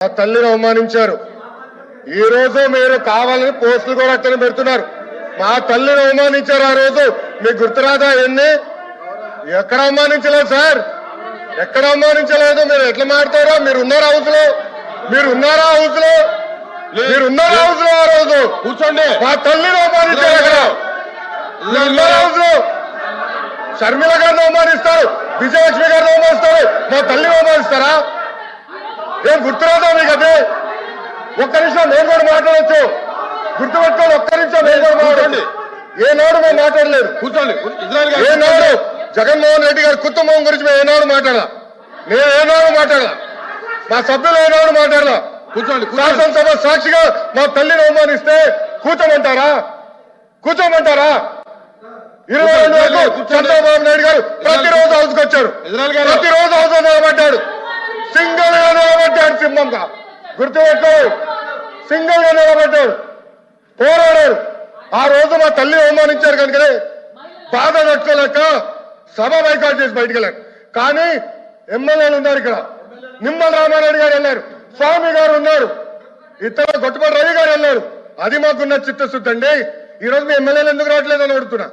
మా తల్లిని అవమానించారు. ఈ రోజు మీరు కావాలని పోస్టులు కూడా అక్కడ పెడుతున్నారు. మా తల్లిని అవమానించారు ఆ రోజు. మీకు గుర్తురాదా ఎన్ని ఎక్కడ అవమానించలేదు సార్. ఎక్కడ అవమానించలేదు? మీరు ఎట్లా మాడతారో మీరు ఉన్నారా హౌస్లో మీరు ఉన్నారా హౌస్లో మీరు ఉన్నారా హౌస్లో ఆ రోజు? కూర్చోండి. మా తల్లిని అవమానించారు అక్కడ. ఉన్నారా హౌస్లో షర్మిల గారిని అవమానిస్తారు. విజయలక్ష్మి గారిని అవమానిస్తారు. మా తల్లిని అవమానిస్తారా? ఏం గుర్తురాదా మీకు అదే? ఒక్క నిమిషం నేను కూడా మాట్లాడచ్చు. గుర్తుపెట్టుకోండి ఒక్క నిమిషం నేను కూడా మాట్లాడండి ఏనాడు మేము మాట్లాడలేదు. కూర్చోండి. ఏనాడు జగన్మోహన్ రెడ్డి గారి కుటుంబం గురించి మేము ఏనాడు మాట్లాడలా? నేను ఏనాడు మాట్లాడలా? మా సభ్యులు ఏనాడు మాట్లాడలా? కూర్చోండి శాసనసభ సాక్షిగా మా తల్లిని అవమానిస్తే కూర్చోమంటారా? కూర్చోమంటారా? ఇరవై రెండు వరకు. చంద్రబాబు నాయుడు గారు ప్రతిరోజు హౌస్కి వచ్చారు. ప్రతిరోజు హౌస్ నిలబడ్డాడు సింహంగా సింగల్గా నిలబడ్డాడు పోరాడారు. ఆ రోజు మా తల్లి అవమానించారు కనుకనే బాధ తట్టుకోలేక సభ బైకాట్ చేసి బయటకు వెళ్ళారు. కానీ ఎమ్మెల్యేలు ఉన్నారు ఇక్కడ. నిమ్మల రామారెడ్డి గారు వెళ్ళారు. స్వామి గారు ఉన్నారు. ఇతర గొట్టుపల్లి రవి గారు వెళ్ళారు. అది మాకున్న చిత్తశుద్ధి అండి. ఈ రోజు మీ ఎమ్మెల్యేలు ఎందుకు రావట్లేదని అడుగుతున్నా.